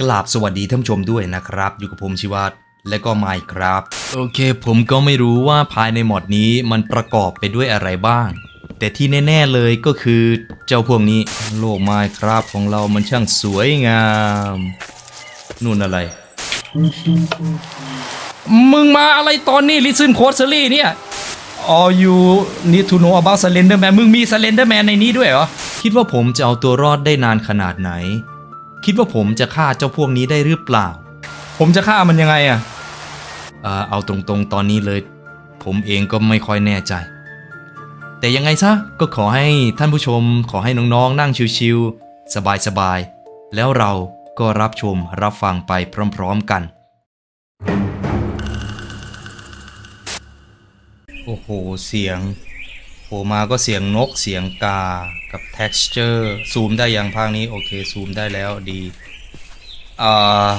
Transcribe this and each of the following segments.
กราบสวัสดีท่านผู้ชมด้วยนะครับ อยู่กับผมชิวัตรและก็ไมค์ครับ โอเค ผมก็ไม่รู้ว่าภายในหมอดนี้มันประกอบไปด้วยอะไรบ้าง แต่ที่แน่ๆเลยก็คือเจ้าพวกนี้โลกไมค์ครับของเรามันช่างสวยงามนู่นอะไร มึงมาอะไรตอนนี้ลิซึนโคสเรี่เนี่ย All you need to know about Slenderman มึงมี Slenderman ในนี้ด้วยเหรอ คิดว่าผมจะเอาตัวรอดได้นานขนาดไหน คิดว่าผมจะฆ่าเจ้าพวกนี้ได้หรือเปล่า ผมจะฆ่ามันยังไงอะอ่าเอาตรงๆตอนนี้เลย ผมเองก็ไม่ค่อยแน่ใจ แต่ยังไงซะก็ขอให้ท่านผู้ชม ขอให้น้องๆ นั่งชิวๆสบายๆ แล้วเราก็รับชมรับฟังไปพร้อมๆกัน โอ้โห เสียง โผล่มาก็เสียงนกเสียงกากับ texture ซูมได้ยังภาคนี้ โอเค ซูมได้แล้วดีอ่า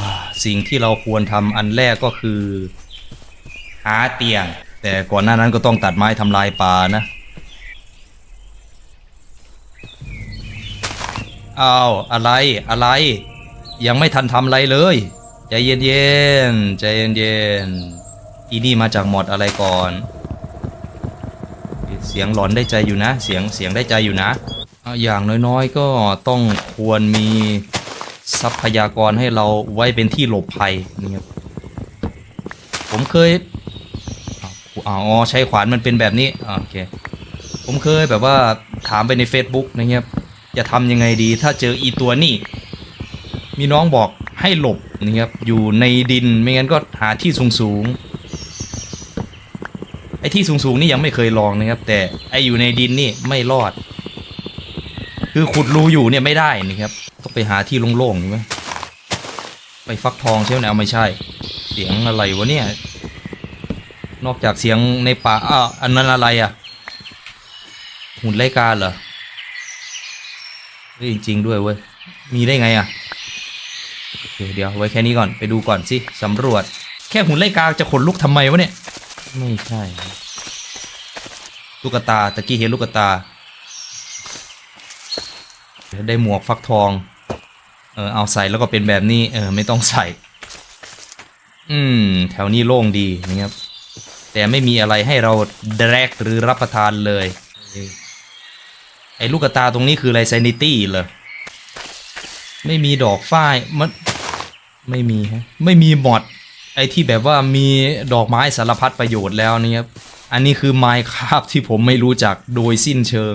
สิ่งที่เราควรทำอันแรกก็คือ หาเตียง แต่ก่อนหน้านั้นก็ต้องตัดไม้ทำลายป่านะอ้าวอะไรอะไร ยังไม่ทันทำอะไรเลยใจเย็นๆใจเย็นๆอีนี่มาจากหมดอะไรก่อน สียงหลอนได้ใจอยู่นะ เสียงเสียงได้ใจอยู่นะอะอย่างน้อยๆ ก็ต้องควรมีทรัพยากรให้เราไว้เป็นที่หลบภัยนี่ครับผมเคยอ๋อใช้ขวานมันเป็นแบบนี้โอเคผมเคยแบบว่าถามไปใน Facebook นะครับจะทำยังไงดีถ้าเจออีตัวนี่ มีน้องบอกให้หลบนะครับอยู่ในดินไม่งั้นก็หาที่สูงๆ อ้ที่สูงๆนี่ยังไม่เคยลองนะครับ แต่ไอ้อยู่ในดินนี่ไม่รอด คือขุดรูอยู่เนี่ยไม่ได้นะครับต้องไปหาที่โล่งๆใช่ไหมไปฟักทองใช่ไหมเอาไม่ใช่ เสียงอะไรวะเนี่ย นอกจากเสียงในป่าอ้าวอันนั้นอะไรอะ หุ่นไล่กาเหรอจริงๆด้วยเว้ย มีได้ไงอะเคเดี๋ยวไว้แค่นี้ก่อนไปดูก่อนสิสำรวจ แค่หุ่นไล่กาจะขนลุกทำไมวะเนี่ย ไม่ใช่ลูกตาตะกี้เห็นลูกตา ได้หมวกฟักทอง เออเอาใส่แล้วก็เป็นแบบนี้ เออไม่ต้องใส่ อืม แถวนี้โล่งดีนะครับ แต่ไม่มีอะไรให้เราแดกหรือรับประทานเลยไอ้ลูกตาตรงนี้คืออะไรไซนิตี้เหรอไม่มีดอกฝ้ายมัน ไม่มีฮะ ไม่มีหมอด ไอ้ที่แบบว่ามีดอกไม้สารพัดประโยชน์แล้วนี่ครับ อันนี้คือไมค์ครับที่ผมไม่รู้จักโดยสิ้นเชิง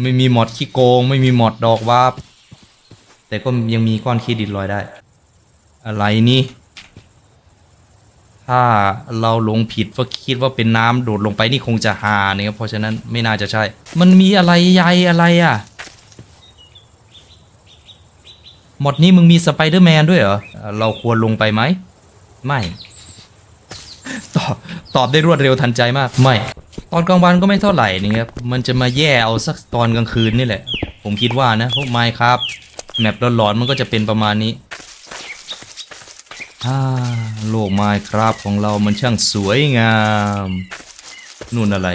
ไม่มีหมอดขี้โกง ไม่มีหมอดดอกวาบแต่ก็ยังมีก้อนขี้ดินลอยได้ อะไรนี่ถ้าเราหลงผิดว่าคิดว่าเป็นน้ำโดดลงไปนี่คงจะหาเนี่ยครับเพราะฉะนั้นไม่น่าจะใช่ มันมีอะไรใยอะไรอะ หมดนี้มึงมีสไปเดอร์แมนด้วยเหรอ เราควรลงไปไหม ไม่ ตอบตอบได้รวดเร็วทันใจมาก ไม่ ตอนกลางวันก็ไม่เท่าไหร่นี่ครับ มันจะมาแย่เอาสักตอนกลางคืนนี่แหละ ผมคิดว่านะพวกไม้ครับ แมปหลอนๆมันก็จะเป็นประมาณนี้อ่าโลกไม้ครับของเรามันช่างสวยงาม นู่นอะไร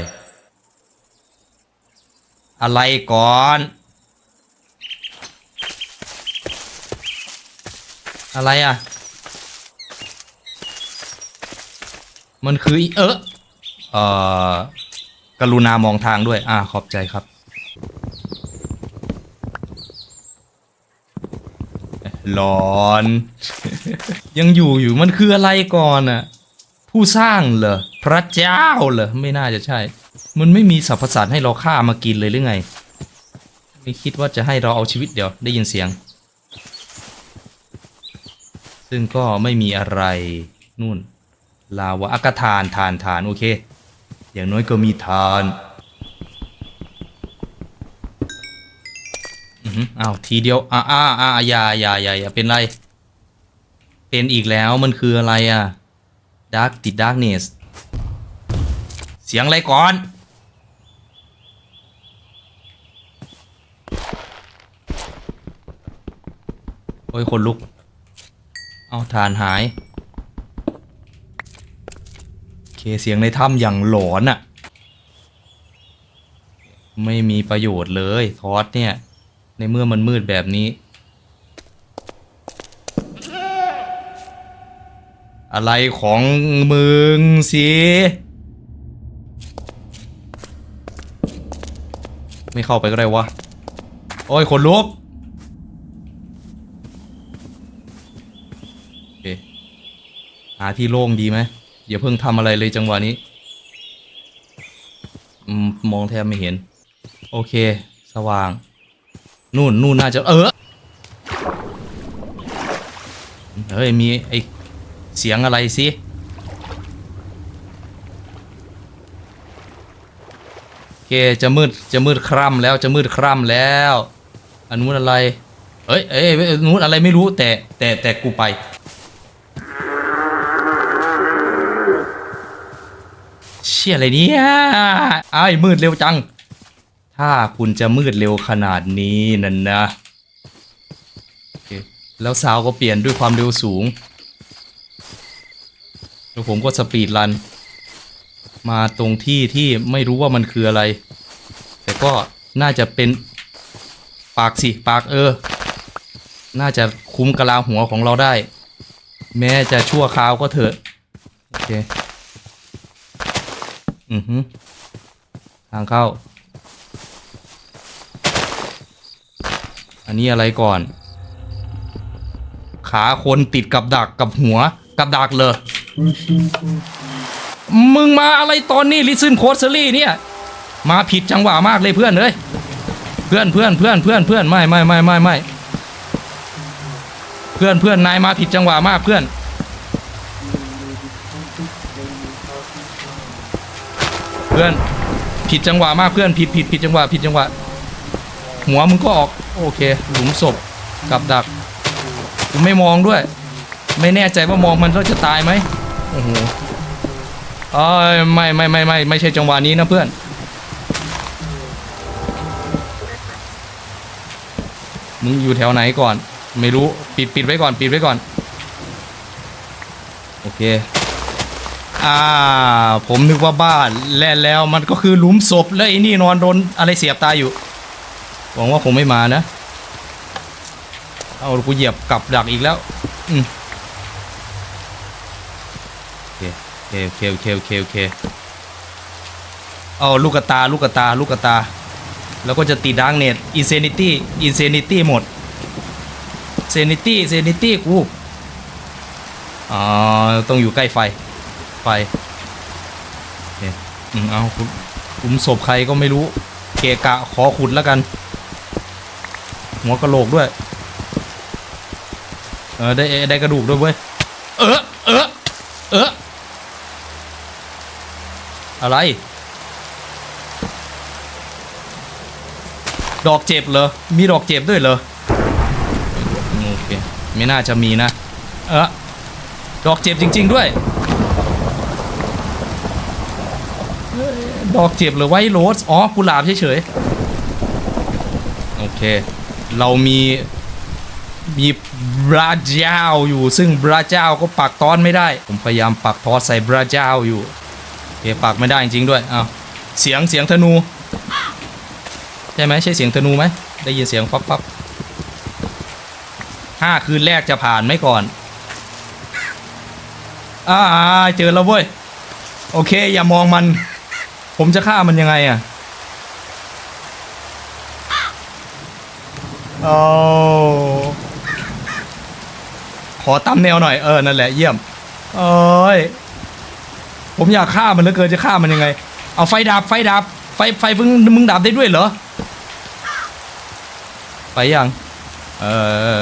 อะไรก่อนอะไรอะ มันคืออีเออเอ่อกรุณามองทางด้วย อ่าขอบใจครับหลอน ยังอยู่อยู่มันคืออะไรก่อนอะ ผู้สร้างเหรอ พระเจ้าเหรอ ไม่น่าจะใช่ มันไม่มีสรรพสัตว์ให้เราฆ่ามากินเลยหรือไง ไม่คิดว่าจะให้เราเอาชีวิตเดี๋ยว ได้ยินเสียง ซึ่งก็ไม่มีอะไรนู่น ลาวะอากทานทานทานโอเค อย่างน้อยก็มีทานอืออ้าวทีเดียวอ่าอ่าอ่าอย่าอย่าอย่าอย่าเป็นไร เป็นอีกแล้วมันคืออะไรอะดาร์กติดดาร์กเนสเสียงอะไรก่อน โอ้ยคนลุก เอาทานหาย เคเสียงในถ้ำอย่างหลอนอะ่ะ ไม่มีประโยชน์เลยทอสเนี่ย ในเมื่อมันมืดแบบนี้ อะไรของมึงสิไม่เข้าไปก็ได้วะ โอ้ยขนลุกหาที่โล่งดีไหม อย่าเพิ่งทำอะไรเลยจังหวะนี้มองแทบไม่เห็น โอเค สว่าง นู่นนู่นน่าจะ เออเฮ้ย มีไอเสียงอะไรสิโอเคจะมืดจะมืดคร่ำแล้วจะมืดคร่ำแล้ว อันนู้นอะไร เอ้ยเอ้ยเอ้ยอันนู้นอะไรไม่รู้แต่แต่แต่กูไป ชี่ยอะไรเนี่ยไอ้มืดเร็วจัง ถ้าคุณจะมืดเร็วขนาดนี้นั่นนะแล้วซาวก็เปลี่ยนด้วยความเร็วสูงแล้วผมก็สปีดรัน มาตรงที่ที่ไม่รู้ว่ามันคืออะไร แต่ก็น่าจะเป็นปากสิปากเออ น่าจะคุ้มกะลาหัวของเราได้ แม้จะชั่วคราวก็เถอะ โอเค อือฮึทางเข้า อันนี้อะไรก่อน ขาคนติดกับดักกับหัว กับดักเลย มึงมาอะไรตอนนี้ลิซึนโคสเซรี่เนี่ย มาผิดจังหวะมากเลยเพื่อนเอ้ยเพื่อนเพื่อนเพื่อนเพื่อนเพื่อนไม่ไม่ไม่ไม่ไม่เพื่อนเพื่อนนายมาผิดจังหวะมากเพื่อน เพื่อนผิดจังหวะมากเพื่อนผิดผิดผิดจังหวะผิดจังหวะหัวมึงก็ออกโอเค หลุมศพกับดักไม่มองด้วย ไม่แน่ใจว่ามองมันแล้วจะตายไหมโอ้โหเอ้ยไม่ไม่ไม่ไม่ไม่ใช่จังหวะนี้นะเพื่อน มึงอยู่แถวไหนก่อน ไม่รู้ปิดปิดไว้ก่อน ปิดไว้ก่อน โอเค อ่า ผมนึกว่าบ้านแล่นแล้วมันก็คือหลุมศพแล้วไอ้นี่นอนโดนอะไรเสียบตายอยู่ หวังว่าคงไม่มานะ เอากูเหยียบกับดักอีกแล้ว อืมโอเคโอเคโอเคโอเคโอเคเอาลูกกตาลูกกตาลูกกตา แล้วก็จะติดดังเน็ตอินเซนิตี้อินเซนิตี้หมดเซนิตี้เซนิตี้กู อ๋อ ต้องอยู่ใกล้ไฟ ไฟโอเคอืมเอาคุณคุมศพใครก็ไม่รู้ เกะกะขอขุดแล้วกัน หัวกระโหลกด้วย เออได้ได้กระดูกด้วยเว้ย เออเออเอออะไร ดอกเจ็บเหรอ มีดอกเจ็บด้วยเหรอ โอเค ไม่น่าจะมีนะ เออดอกเจ็บจริง ๆ ด้วย ดอกเจ็บหรือไวโรสอ๋อกุหลาบเฉยๆ โอเค เรามีมีบราเจ้าอยู่ ซึ่งบราเจ้าก็ปักตอนไม่ได้ ผมพยายามปักทอใส่บราเจ้าอยู่โอเคปักไม่ได้จริงๆด้วยอ้าวเสียงเสียงธนูใช่ไหมใช่เสียงธนูไหมได้ยินเสียงฟับฟับห้าคืนแรกจะผ่านไหมก่อนอ่าเจอแล้วเว้ย โอเค อย่ามองมัน ผมจะฆ่ามันยังไงอะโอ้ขอตำแนวหน่อยเออนั่นแหละเยี่ยมเอ้ยผมอยากฆ่ามันเหลือเกินจะฆ่ามันยังไง เอาไฟดับไฟดับไฟไฟมึงมึงดับได้ด้วยเหรอไปยังเอ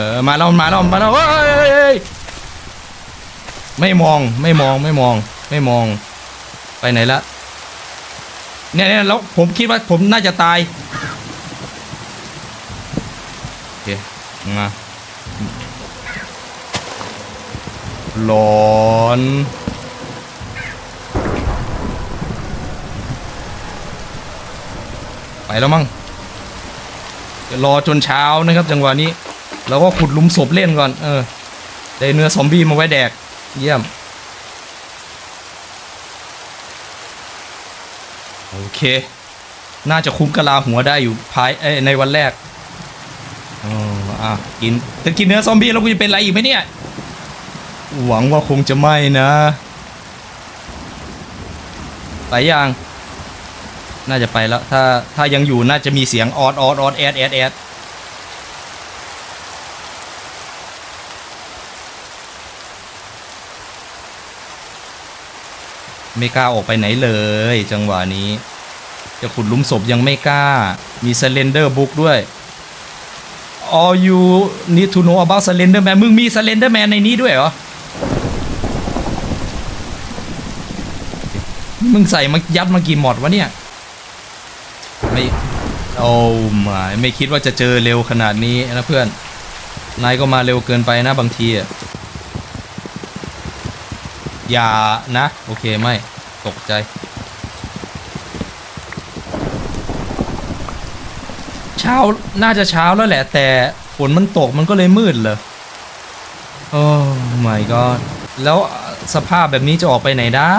อมาแล้วมาแล้วมาแล้วเฮ้ยไม่มองไม่มองไม่มองไม่มองไปไหนละ เนี่ยเนี่ยแล้วผมคิดว่าผมน่าจะตายโอเคมาหลอนไปแล้วมั้งเดี๋ยวรอจนเช้านะครับ จังหวะนี้เราก็ขุดหลุมศพเล่นก่อน เออ ได้เนื้อซอมบี้มาไว้แดก เยี่ยม โอเค น่าจะคุ้มกะลาหัวได้อยู่ภายในวันแรกอ๋ออะกินแต่กินเนื้อซอมบี้แล้วกูจะเป็นไรอีกไหมเนี่ย หวังว่าคงจะไม่นะไปยัง น่าจะไปแล้ว ถ้าถ้ายังอยู่น่าจะมีเสียงออดออดออดแอดแอดแอด ไม่กล้าออกไปไหนเลย จังหวะนี้ จะขุดลุมศพยังไม่กล้า มี Slender Book ด้วย All you need to know about Slender Man มึงมี Slender Man ในนี้ด้วยเหรอ มึงใส่มายัดมากี่หมดวะเนี่ย ไม่ โอ้ไม่ไม่คิดว่าจะเจอเร็วขนาดนี้นะเพื่อน นายก็มาเร็วเกินไปนะบางทีอะ อย่านะ โอเคไม่ ตกใจ เช้าน่าจะเช้าแล้วแหละ แต่ฝนมันตกมันก็เลยมืดเลยโอ้ my god แล้วสภาพแบบนี้จะออกไปไหนได้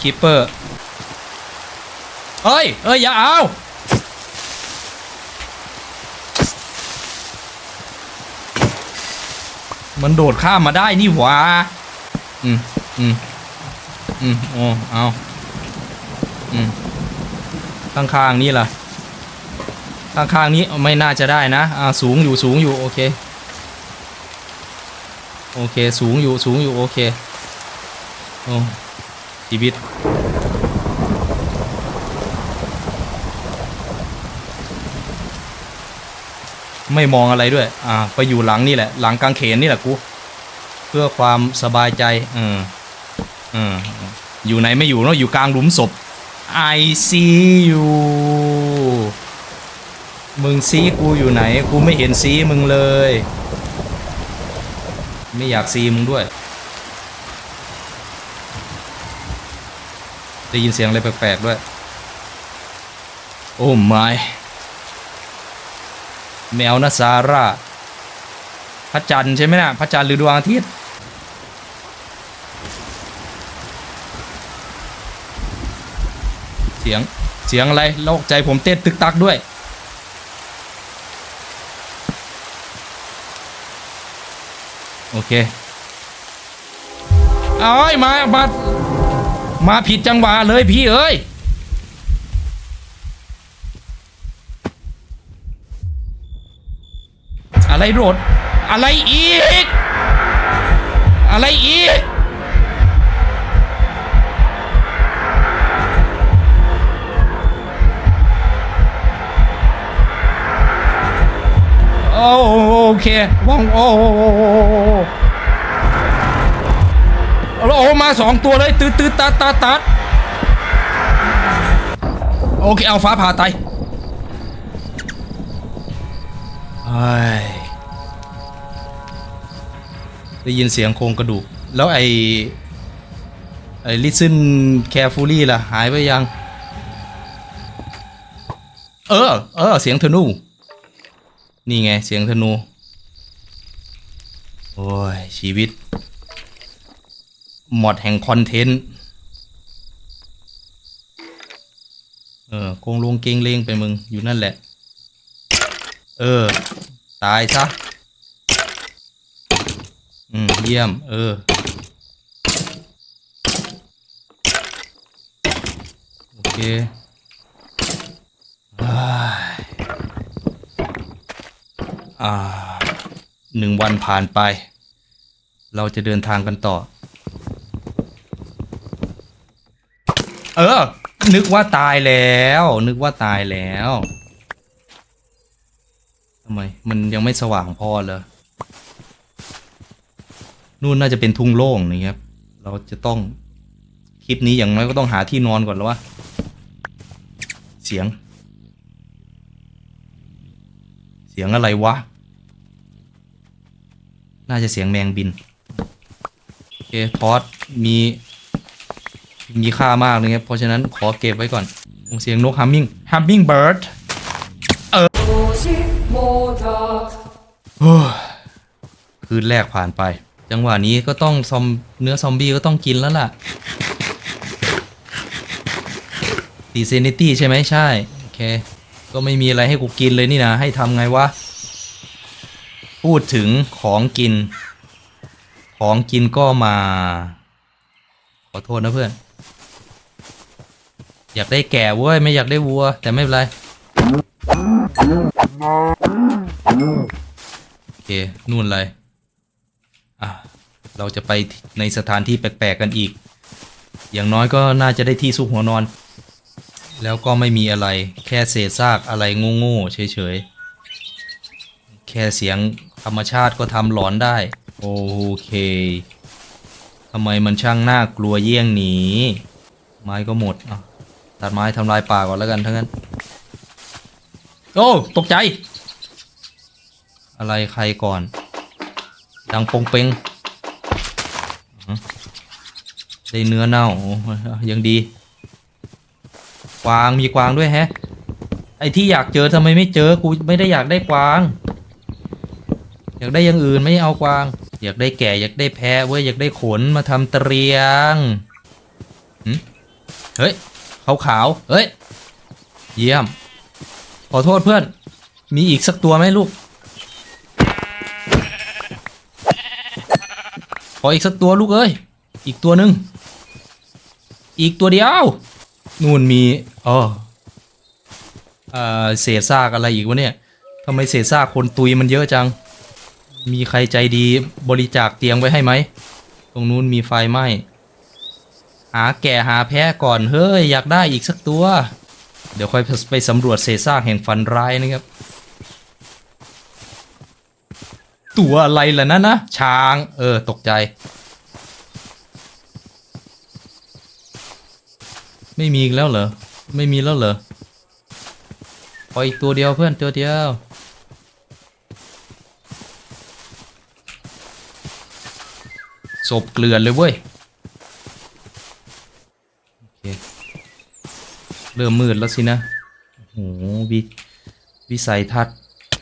คีเปอร์เอ้ย เอ้ย อย่าเอา มันโดดข้ามมาได้นี่หว่า อืม อืม อืม โอ้ เอาอืม ข้างๆนี่ล่ะ ข้างๆนี้ไม่น่าจะได้นะ อ่า สูงอยู่ สูงอยู่ โอเค โอเค สูงอยู่ สูงอยู่ โอเค โอ้ชีวิต ไม่มองอะไรด้วย อ่า ไปอยู่หลังนี่แหละ หลังกางเขนนี่แหละกู เพื่อความสบายใจออเอออยู่ไหนไม่อยู่เนาะอยู่กลางหลุมศพ I see you มึงซีกูอยู่ไหน กูไม่เห็นซีมึงเลย ไม่อยากซีมึงด้วย ได้ยินเสียงอะไรแปลกๆด้วย โอ้ไม่ แมวนะซาร่าพระจันทร์ใช่ไหมนะพระจันทร์หรือดวงอาทิตย์เสียงเสียงอะไรโลกใจผมเต้นตึกตักด้วย โอเคเอ้ยมามามาผิดจังหวะเลยพี่เอ้ย อะไรโรดอะไรอีก อะไรอีก โอเคว่องโอ้โอ้โอ้โอมาสองตัวเลยตืดตืดตัดตัดตัดโอเค เอาฟ้าผ่าไตเฮ้ ได้ยินเสียงโครงกระดูก แล้วไอ้ไอ้ listen carefully ล่ะ หายไปยัง เออ เออ เสียงธนู นี่ไงเสียงธนู โอ้ย ชีวิต หมดแห่งคอนเทนต์ เออโกงลงเกงเลงไปมึง อยู่นั่นแหละ เออ ตายซะ อืม เยี่ยม เออโอเคอ่าหนึ่งวันผ่านไป เราจะเดินทางกันต่อ เออ นึกว่าตายแล้ว นึกว่าตายแล้วทำไม มันยังไม่สว่างพอเลย นู่นน่าจะเป็นทุ่งโล่งนะครับ เราจะต้องคลิปนี้อย่างน้อยก็ต้องหาที่นอนก่อนแล้ววะเสียง เสียงอะไรวะ น่าจะเสียงแมงบิน โอเคพอดมี มีค่ามากเลยครับ เพราะฉะนั้นขอเก็บไว้ก่อน เสียงนกฮัมมิงฮัมมิงเบิร์ดเออคืนแรกผ่านไป จังหวะนี้ก็ต้องซอมเนื้อซอมบี้ก็ต้องกินแล้วล่ะดีเซนิตี้ใช่ไหมใช่ โอเค ก็ไม่มีอะไรให้กูกินเลยนี่นะ ให้ทำไงวะ พูดถึงของกิน ของกินก็มา ขอโทษนะเพื่อน อยากได้แก่เว้ย ไม่อยากได้วัว แต่ไม่เป็นไร โอเค นู่นเลย อะเราจะไปในสถานที่แปลกๆกันอีก อย่างน้อยก็น่าจะได้ที่ซุกหัวนอน แล้วก็ไม่มีอะไรแค่เศษซากอะไรโง่ๆเฉยๆ แค่เสียงธรรมชาติก็ทำหลอนได้ โอเคทำไมมันช่างน่ากลัวเยี่ยงหนีไม้ก็หมดอะตัดไม้ทำลายป่าก่อนแล้วกันทั้างนั้น โอ้ ตกใจ อะไรใครก่อน ดังปงเปงได้เนื้อเน่ายังดีกวางมีกวางด้วยแฮะ ไอที่อยากเจอทำไมไม่เจอกูไม่ได้อยากได้กวาง อยากได้อย่างอื่นไม่เอากวาง อยากได้แก่อยากได้แพะเว้ยอยากได้ขนมาทำเตรียงเฮ้ยขาวขาวเฮ้ย เยี่ยม ขอโทษเพื่อน มีอีกสักตัวไหมลูก ขออีกสักตัวลูกเอ้ย อีกตัวหนึ่ง อีกตัวเดียว นู่นมีอ๋อเศษซากอะไรอีกวะเนี่ยทำไมเศษซากคนตุยมันเยอะจัง มีใครใจดีบริจาคเตียงไว้ให้ไหม ตรงนู้นมีไฟไหมหาแก่หาแพ้ก่อน เฮ้ย อยากได้อีกสักตัว เดี๋ยวค่อยไปสำรวจเศษซากแห่งฝันร้ายนะครับ ตัวอะไรล่ะนั่นนะช้าง เออ ตกใจ ไม่มีอีกแล้วเหรอ ไม่มีแล้วเหรอพออีกตัวเดียวเพื่อนตัวเดียว ศพเกลือนเลยเว้ย โอเค เริ่มมืดแล้วสินะ โอ้โหวิวิสัยทัศน์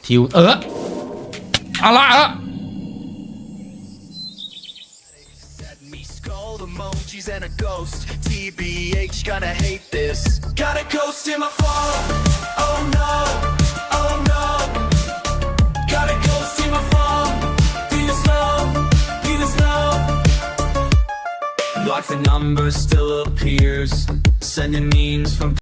ทิว เออ อะไรเออ me skull emojis and a ghost. TBH gonna hate this. Got a ghost in my phone. Oh no, oh no. Got a ghost in my phone. Feel slow, feel slow. Like the number still appears. Sending memes from